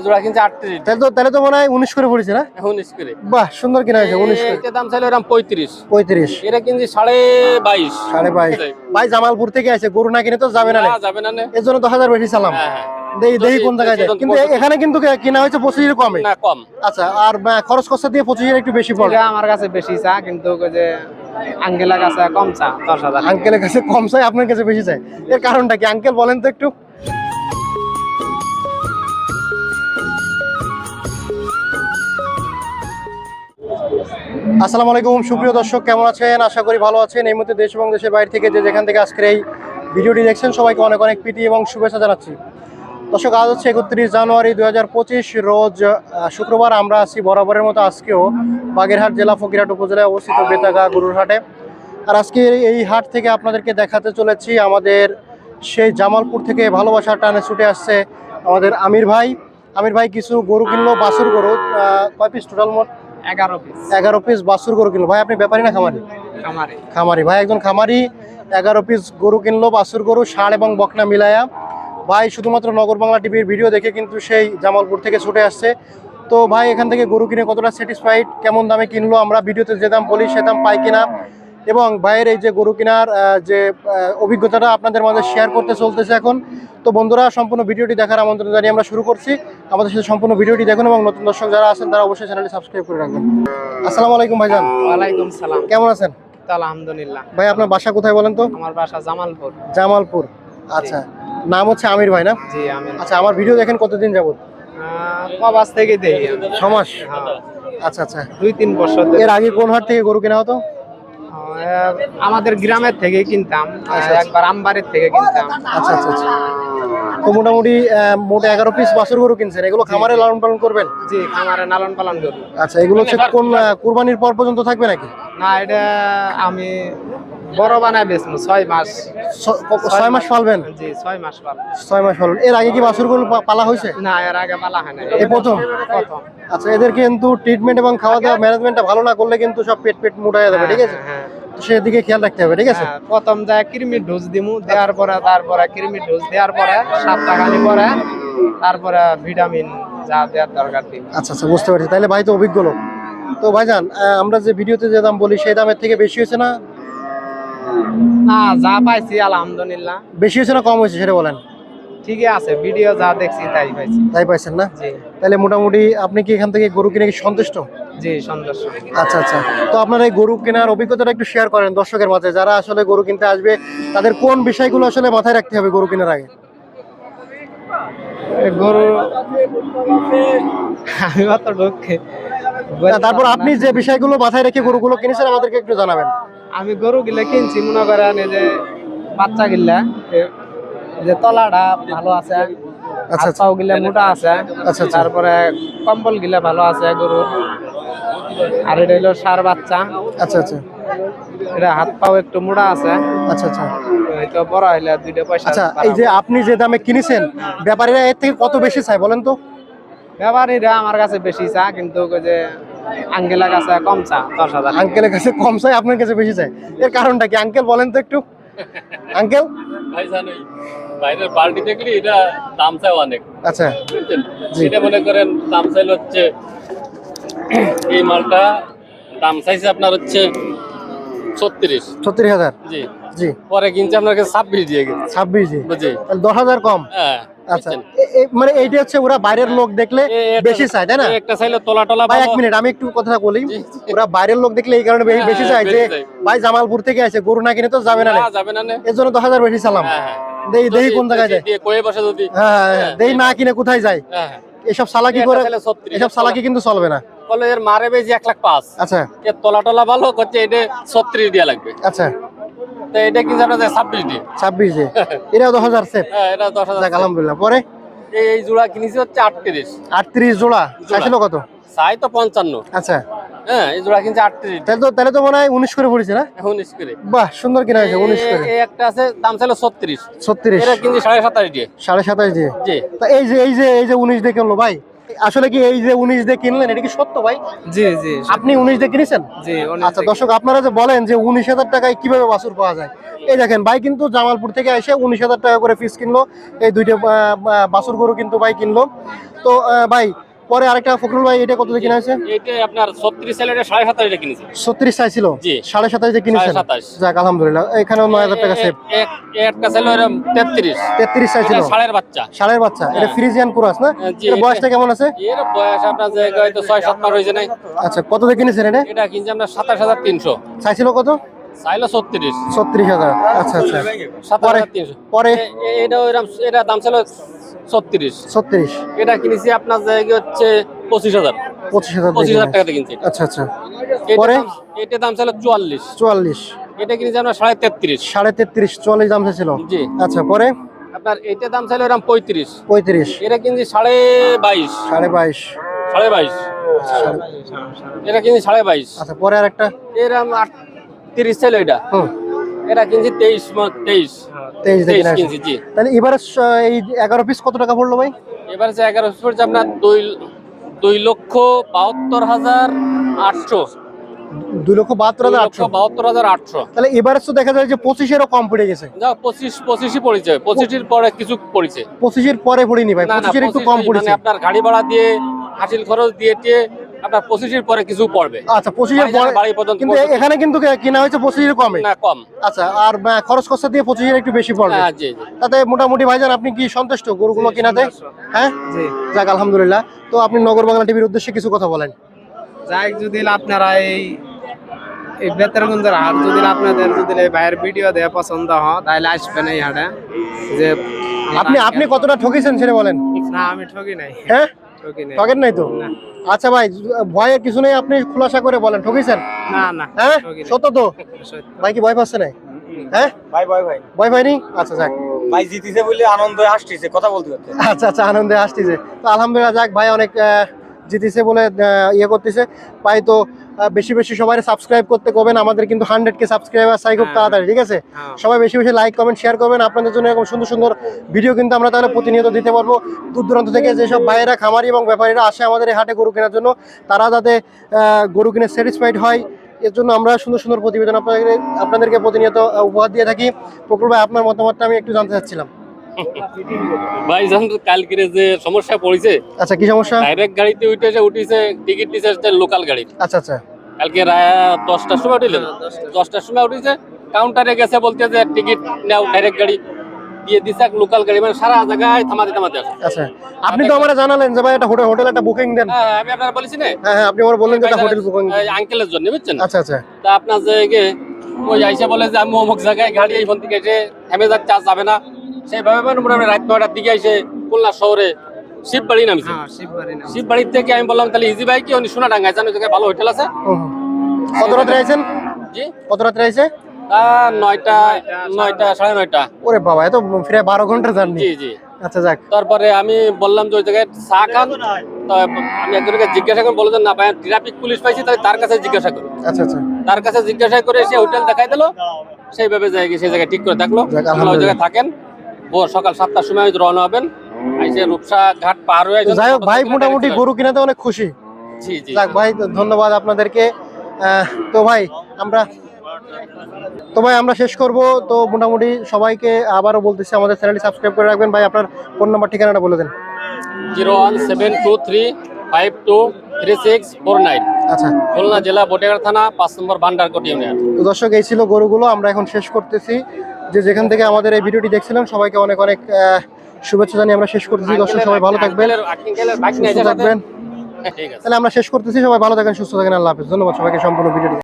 এই জোড়া কিনছে আটত্রিশ। তাহলে তো তাহলে তো মনে হয় উনিশ করে পড়েছে না? উনিশ করে। বাহ সুন্দর কিনা হয়েছে উনিশ করে। দাম চাইলে এরকম পঁয়ত্রিশ। পঁয়ত্রিশ। এটা কিনছি সাড়ে বাইশ। সাড়ে বাইশ। ভাই জামালপুর থেকে আছে গরু না কিনে তো যাবে না যাবে না এর জন্য দশ হাজার বেশি চালাম। দেখি দেখি কোন জায়গায় যায়। কিন্তু এখানে কিন্তু কিনা হয়েছে পঁচিশের কমে? না কম। আচ্ছা আর খরচ খরচা দিয়ে পঁচিশের একটু বেশি পড়ে। আমার কাছে বেশি চা কিন্তু ওই যে আঙ্গেলার কাছে কম চা দশ হাজার। আঙ্কেলের কাছে কম চাই আপনার কাছে বেশি চাই। এর কারণটা কি? আঙ্কেল বলেন তো একটু। আসসালামু আলাইকুম, সুপ্রিয় দর্শক, কেমন আছেন? আশা করি ভালো আছেন। এই মুহূর্তে দেশ এবং দেশের বাইরে থেকে যে যেখান থেকে আজকের এই ভিডিওটি দেখছেন, সবাইকে অনেক অনেক প্রীতি এবং শুভেচ্ছা জানাচ্ছি। দর্শক, আজ হচ্ছে একত্রিশ জানুয়ারি দু হাজার পঁচিশ, রোজ শুক্রবার আমরা আছি বরাবরের মতো আজকেও বাগেরহাট জেলা ফকিরহাট উপজেলায় অবস্থিত বেতাগা গরুর হাটে। আর আজকে এই হাট থেকে আপনাদেরকে দেখাতে চলেছি আমাদের সেই জামালপুর থেকে ভালোবাসার টানে ছুটে আসছে আমাদের আমির ভাই। আমির ভাই, কিছু গরু কিনলো, বাছুর গরু কয় পিস টোটাল মোট? এগারো পিস এগারো পিস বাছুর গরু কিনলো। ভাই আপনি ব্যাপারী না খামারি? আমারে খামারি। ভাই একজন খামারি এগারো পিস গরু কিনলো বাসুর গরু ষাঁড় এবং বকনা মিলায়া। ভাই শুধুমাত্র নগর বাংলা টিভির ভিডিও দেখে কিন্তু সেই জামালপুর থেকে ছুটে আসছে। তো ভাই এখান থেকে গরু কিনে কতটা স্যাটিসফাইড কেমন দামে কিনলো? আমরা ভিডিওতে যে দাম বলি সে দাম পাই কিনা? এবং ভাইয়ের এই যে গরু কেনার যে অভিজ্ঞতাটা আপনাদের মাঝে শেয়ার করতে চলতেছে এখন। তো বন্ধুরা সম্পূর্ণ ভিডিওটি দেখার আমন্ত্রণ জানিয়ে আমরা শুরু করছি। আমাদের সাথে সম্পূর্ণ ভিডিওটি দেখুন এবং নতুন দর্শক যারা আছেন তারা অবশ্যই চ্যানেলটি সাবস্ক্রাইব করে রাখবেন। আসসালামু আলাইকুম ভাইজান। ওয়ালাইকুম সালাম। কেমন আছেন? আলহামদুলিল্লাহ। ভাই আপনার বাসা কোথায় বলেন তো? আমার বাসা জামালপুর। জামালপুর। আচ্ছা নাম হচ্ছে আমির ভাই না? জি আমি আচ্ছা আমার ভিডিও দেখেন কতদিন যাবত কবাস থেকে আমি। ছমাস হ্যাঁ, আচ্ছা আচ্ছা। দুই তিন বছর এর আগে কোন হাট থেকে গরু কেনা হতো? আমাদের গ্রামের থেকে কিনতাম আচ্ছা, একবার আমবাড়ির থেকে কিনতাম। আচ্ছা আচ্ছা আচ্ছা। তো মোটামুটি মোট এগারো পিস বাছুর গরু কিনছেন। এগুলো খামারে লালন পালন করবেন? জি খামারে লালন পালন করি আচ্ছা এগুলো হচ্ছে কোন কুরবানির পর পর্যন্ত থাকবে নাকি? না এটা আমি বড় বানায় বেচবো ছয় মাস। ছয় মাস পালবেন? জি ছয় মাস পাল ছয় মাস পালন এর আগে কি বাছুর গরু পালা হয়েছে? না এর আগে পালা হয় না এই প্রথম? প্রথম। আচ্ছা এদের কিন্তু ট্রিটমেন্ট এবং খাওয়া দাওয়া ম্যানেজমেন্টটা ভালো না করলে কিন্তু সব পেট পেট মোটা যাবে ঠিক আছে? হ্যাঁ, তো সেদিকে খেয়াল রাখতে হবে ঠিক আছে? হ্যাঁ, প্রথম যা কৃমির ডোজ দিমু দেওয়ার পরে তারপরে কৃমির ডোজ দেওয়ার পরে সাত টাকা পরে তারপরে ভিটামিন যা দেওয়ার দরকার দিই আচ্ছা আচ্ছা বুঝতে পারছি। তাহলে ভাই তো অভিজ্ঞ লোক। তো ভাইজান আমরা যে ভিডিওতে যে দাম বলি সেই দামের থেকে বেশি হয়েছে না? না যা পাইছি আলহামদুলিল্লাহ। বেশি হয়েছে না কম হয়েছে সেটা বলেন। ঠিকই আছে ভিডিও যা দেখছি তাই পাইছি। তাই পাইছেন না? জি। তাহলে মোটামুটি আপনি কি এখান থেকে গরু কিনে কি সন্তুষ্ট? জি আচ্ছা আচ্ছা। তো আপনার এই গরু কেনার অভিজ্ঞতাটা একটু শেয়ার করেন দর্শকের মাঝে। যারা আসলে গরু কিনতে আসবে তাদের কোন বিষয়গুলো আসলে মাথায় রাখতে হবে গরু কেনার আগে? গরু আমি অত ঢুকে তারপর আপনি যে বিষয়গুলো মাথায় রেখে গরুগুলো কিনেছেন আমাদেরকে একটু জানাবেন। আমি গরু গিলা কিনছি মনে করেন এই যে বাচ্চা গিলা যে তলাটা ভালো আছে আচ্ছা পাও গিলা মোটা আছে আচ্ছা, আচ্ছা। তারপরে কম্বল গিলা ভালো আছে গরুর। আর এটা হলো সার বাচ্চা। আচ্ছা আচ্ছা। এটা হাত পাও একটু মোটা আছে। আচ্ছা আচ্ছা। বড় হইলে দুইটা পয়সা আচ্ছা এই যে আপনি যে দামে কিনেছেন ব্যাপারীরা এর থেকে কত বেশি চাই বলেন তো? ব্যাপারীরা আমার কাছে বেশি চা কিন্তু যে আঙ্গেলার কাছে কম চা দশ হাজার। আঙ্কেলের কাছে কম চাই আপনার কাছে বেশি চাই এর কারণটা কি? আঙ্কেল বলেন তো একটু। আঙ্কেল? ভাই জান ওই বাইরের পার্টি দেখলি এটা দাম চাই অনেক। আচ্ছা। এটা মনে করেন দাম চাইল হচ্ছে এই মালটা দাম চাইছে আপনার হচ্ছে ছত্রিশ। ছত্রিশ হাজার। জি। জি। পরে কিনছে আপনার কাছে ছাব্বিশ দিয়ে ছাব্বিশ জি। দশ হাজার কম। হ্যাঁ। আচ্ছা। মানে এইটা হচ্ছে ওরা বাইরের লোক দেখলে বেশি চায় তাই না? একটা চাইলে তোলা টলা ভাই এক মিনিট আমি একটু কথা বলি। ওরা বাইরের লোক দেখলে এই কারণে হ্যাঁ, বেশি হ্যাঁ, চায়। যে ভাই জামালপুর থেকে আছে গরু না কিনে তো যাবে না যাবে না এর জন্য দশ হাজার বেশি চালাম। হ্যাঁ, হ্যাঁ। দেই দেই কোন জায়গায় যায়। কয়ে বসে যদি। হ্যাঁ হ্যাঁ, হ্যাঁ। দেই না কিনে কোথায় যায়। হ্যাঁ, হ্যাঁ। এসব সালাকি করে এসব সালাকি কিন্তু চলবে না। বলে এর মারে বেশি এক লাখ পাঁচ। আচ্ছা। এর তলা টলা ভালো করছে এটা ছত্রিশ দিয়া লাগবে। আচ্ছা। তো এটা আপনার ছাব্বিশ দিয়ে ছাব্বিশ এটাও দশ হাজার সেট হ্যাঁ এটা দশ হাজার আলহামদুলিল্লাহ। পরে? এই জোড়া কিনেছি হচ্ছে আটত্রিশ। আটত্রিশ জোড়া। চাইছিল কত? চাই তো পঞ্চান্ন। আচ্ছা। হ্যাঁ এই জোড়া কিনছে আটত্রিশ তাহলে তো তাহলে তো মনে হয় উনিশ করে পড়েছে না? উনিশ করে। বাহ সুন্দর কিনা হয়েছে উনিশ করে। এই- এই একটা আছে দাম ছিল ছত্রিশ। ছত্রিশ। এটা কিনছি সাড়ে সাতাশ দিয়ে। সাড়ে সাতাশ দিয়ে। জি। তা এই যে এই যে এই যে উনিশ দিয়ে কিনলো ভাই? আসলে কি এই যে উনিশ দিয়ে কিনলেন এটা কি সত্য ভাই? জি জি আপনি উনিশ দিয়ে কিনেছেন? জি আচ্ছা দর্শক আপনারা যে বলেন যে উনিশ হাজার টাকায় কীভাবে বাছুর পাওয়া যায়? এই দেখেন ভাই কিন্তু জামালপুর থেকে এসে উনিশ হাজার টাকা করে ফিস কিনলো। এই দুইটা বাছুর গরু কিন্তু ভাই কিনলো। তো ভাই পরে আরেকটা ফখরুল ভাই এটা কত দিয়ে কিনা হয়েছে? এইটা আপনার ছত্রিশ সালের সাড়ে সাতাশ এটা কিনেছে। ছত্রিশ চাইছিল? জি। সাড়ে সাতাশ দিয়ে কিনেছেন? সাড়ে যাক আলহামদুলিল্লাহ। এখানেও নয় হাজার টাকা সেভ একটা ছিল এরকম তেত্রিশ। তেত্রিশ চাইছিল? এটা ষাঁড়ের বাচ্চা। বাচ্চা। এটা হ্যাঁ। ফ্রিজিয়ান কুরাস না? হ্যাঁ, জি, এটা এটা- বয়সটা কেমন আছে? এর বয়স আপনার জায়গায় হয়তো ছয় সাত মাস হয়েছে নাই। আচ্ছা কত দিয়ে কিনেছেন এটা? এটা কিনছে আপনার সাতাশ হাজার তিনশো। চাইছিল কত? চাইলো ছত্রিশ। ছত্রিশ হাজার। আচ্ছা আচ্ছা। পরে? পরে? এটা এটা দাম ছিল ছত্রিশ। ছত্রিশ। এটা কিনেছি আপনার জায়গায় হচ্ছে পঁচিশ হাজার। পঁচিশ হাজার পঁচিশ হাজার। টাকাতে কিনছি। আচ্ছা আচ্ছা। পরে? এটার দাম ছিল চুয়াল্লিশ। চুয়াল্লিশ। এটা কিনেছি আপনার সাড়ে তেত্রিশ। সাড়ে তেত্রিশ চুয়াল্লিশ দাম ছিল জি। আচ্ছা পরে? আপনার এটার দাম ছিল এরকম পঁয়ত্রিশ। পঁয়ত্রিশ। এটা কিনছি সাড়ে বাইশ। সাড়ে বাইশ। সাড়ে বাইশ। এটা কিনছি সাড়ে বাইশ। আচ্ছা পরে আর একটা এরকম আট তিরিশ ছিল এটা। হুম। এটা কিনছি তেইশ তেইশ। তেইশ কিনছি জি। তাহলে এবারে এই এগারো পিস কত টাকা পড়ল ভাই? এবার যে এগারো পড়ছে আপনার দুই দুই লক্ষ বাহাত্তর হাজার আটশো। দুই লক্ষ বাহাত্তর হাজার আটশো। বাহাত্তর হাজার আটশো। তাহলে এবারে তো দেখা যায় যে পঁচিশেরও কম পড়ে গেছে। পঁচিশ পঁচিশই পড়েছে। পঁচিশের পরে কিছু পড়েছে। পঁচিশের পরে পড়িনি ভাই পঁচিশের একটু কম মানে পড়েছে। আপনার গাড়ি ভাড়া দিয়ে হাসিল খরচ দিয়ে আপনার পঁচিশের পরে কিছু পড়বে। আচ্ছা পঁচিশের পরে বাড়ি পর্যন্ত কিন্তু এখানে কিন্তু কেনা হয়েছে পঁচিশের কমে? না কম। আচ্ছা আর খরচ খরচা দিয়ে পঁচিশের একটু বেশি পড়বে। হ্যাঁ জি তাতে মোটামুটি ভাইজান আপনি কি সন্তুষ্ট গরুগুলো কিনাতে? হ্যাঁ? জি। যাক আলহামদুলিল্লাহ। তো আপনি নগর বাংলা টিভির উদ্দেশ্যে কিছু কথা বলেন। যাই যদি আপনারা এই এই বেতারগঞ্জের হাট যদি আপনাদের যদি এই ভাইয়ের ভিডিও দেওয়া পছন্দ হয় তাহলে আসবেন এই হাটে। যে আপনি আপনি কতটা ঠকেছেন সেটা বলেন। না আমি ঠকি নাই। হ্যাঁ? ঠকি নাই। ঠকেন নাই তো? আচ্ছা ভাই ভয়ে কিছু নেই আপনি খোলাসা করে বলেন ঠকিছেন না না হ্যাঁ? সত্য তো? ভাই কি ভয় পাচ্ছে না হ্যাঁ? ভাই ভয় ভাই। ভয় পাইনি? আচ্ছা যাক। ভাই জিতিছে বলে আনন্দে আসতেছে কথা বলতে আচ্ছা আচ্ছা আনন্দে আসতেছে। তো আলহামদুলিল্লাহ যাক ভাই অনেক জিতেছে বলে ইয়ে করতেছে। ভাই তো বেশি বেশি সবাই সাবস্ক্রাইব করতে কবেন। আমাদের কিন্তু হান্ড্রেড কে সাবস্ক্রাইবার চাই খুব হ্যাঁ। তাড়াতাড়ি ঠিক আছে? হ্যাঁ। সবাই বেশি বেশি লাইক কমেন্ট শেয়ার করবেন। আপনাদের জন্য এরকম সুন্দর সুন্দর ভিডিও কিন্তু আমরা তাহলে প্রতিনিয়ত দিতে পারব। দূর দূরান্ত থেকে যেসব ভাইয়েরা খামারি এবং ব্যাপারীরা আসে আমাদের এই হাটে গরু কেনার জন্য তারা যাতে গরু কিনে স্যাটিসফাইড হয় এর জন্য আমরা সুন্দর সুন্দর প্রতিবেদন আপনাদের আপনাদেরকে প্রতিনিয়ত উপহার দিয়ে থাকি। প্রকুল ভাই আপনার মতামতটা আমি একটু জানতে চাচ্ছিলাম। ভাই জান কালকে যে সমস্যা পড়েছে আচ্ছা কি সমস্যা? ডাইরেক্ট গাড়িতে উঠেছে উঠেছে টিকিট দিছে লোকাল গাড়ি। আচ্ছা আচ্ছা। কালকে রাত দশটার সময় উঠিলেন দশটার সময়। উঠেছে কাউন্টারে গেছে বলতে যে টিকিট নাও ডাইরেক্ট গাড়ি দিয়ে দিছে লোকাল গাড়ি মানে সারা জায়গায় থামাতে থামাতে আসে। আচ্ছা আপনি তো আমার জানালেন যে ভাই হোটেল হোটেল একটা বুকিং দেন। হ্যাঁ আমি আপনার বলেছি না? হ্যাঁ হ্যাঁ আপনি আমার বললেন যে হোটেল বুকিং এই আঙ্কেলের জন্য বুঝছেন? আচ্ছা আচ্ছা। তা আপনার যে ওই আইসা বলে যে আমি অমুক জায়গায় গাড়ি এইখান থেকে এসে থেমে যাক চার্জ যাবে না। সেইভাবে মানে মোটামুটি রাত নয়টার দিকে এসে খুলনা শহরে শিববাড়ি নামছে। হ্যাঁ শিববাড়ি থেকে আমি বললাম তাহলে ইজি বাইক কি উনি সোনা জায়গায় ভালো হোটেল আছে। কত রাত্রে জি। কত রাত্রে তা নয়টা নয়টা সাড়ে নয়টা। ওরে বাবা এত ফিরে বারো ঘণ্টা জি জি। আচ্ছা যাক। তারপরে আমি বললাম যে ওই জায়গায় চা খান। আমি একজনকে জিজ্ঞাসা করে বলে যে না ভাই ট্রাফিক পুলিশ পাইছি তাই তার কাছে জিজ্ঞাসা করি। আচ্ছা আচ্ছা। তার কাছে জিজ্ঞাসা করে সে হোটেল দেখাই দিল। সেইভাবে যাই গিয়ে সেই জায়গায় ঠিক করে থাকল ওই জায়গায় থাকেন। ভোর সকাল সাতটার সময় রওনা হবেন। আইসে রূপসা ঘাট পার হয়ে যাই হোক ভাই মোটামুটি গরু কিনাতে অনেক খুশি। জি জি। যাক ভাই ধন্যবাদ আপনাদেরকে। তো ভাই আমরা তো ভাই আমরা শেষ করব। তো মোটামুটি সবাইকে আবারও বলতেছি আমাদের চ্যানেলটি সাবস্ক্রাইব করে রাখবেন। ভাই আপনার ফোন নাম্বার ঠিকানাটা বলে দেন। Zero one seven two three five two three six four nine. আচ্ছা। খুলনা জেলা বটেগার থানা পাঁচ নম্বর ভান্ডারকোট ইউনিয়ন। দর্শক এই ছিল গরুগুলো। আমরা এখন শেষ করতেছি। যে যেখান থেকে আমাদের এই ভিডিওটি দেখছিলাম সবাইকে অনেক অনেক শুভেচ্ছা জানিয়ে আমরা শেষ করতেছি। দর্শক সবাই ভালো থাকবেন। থাকবেন। তাহলে আমরা শেষ করতেছি। সবাই ভালো থাকেন সুস্থ থাকেন। আল্লাহ হাফিজ। ধন্যবাদ সবাইকে সম্পূর্ণ ভিডিওটি।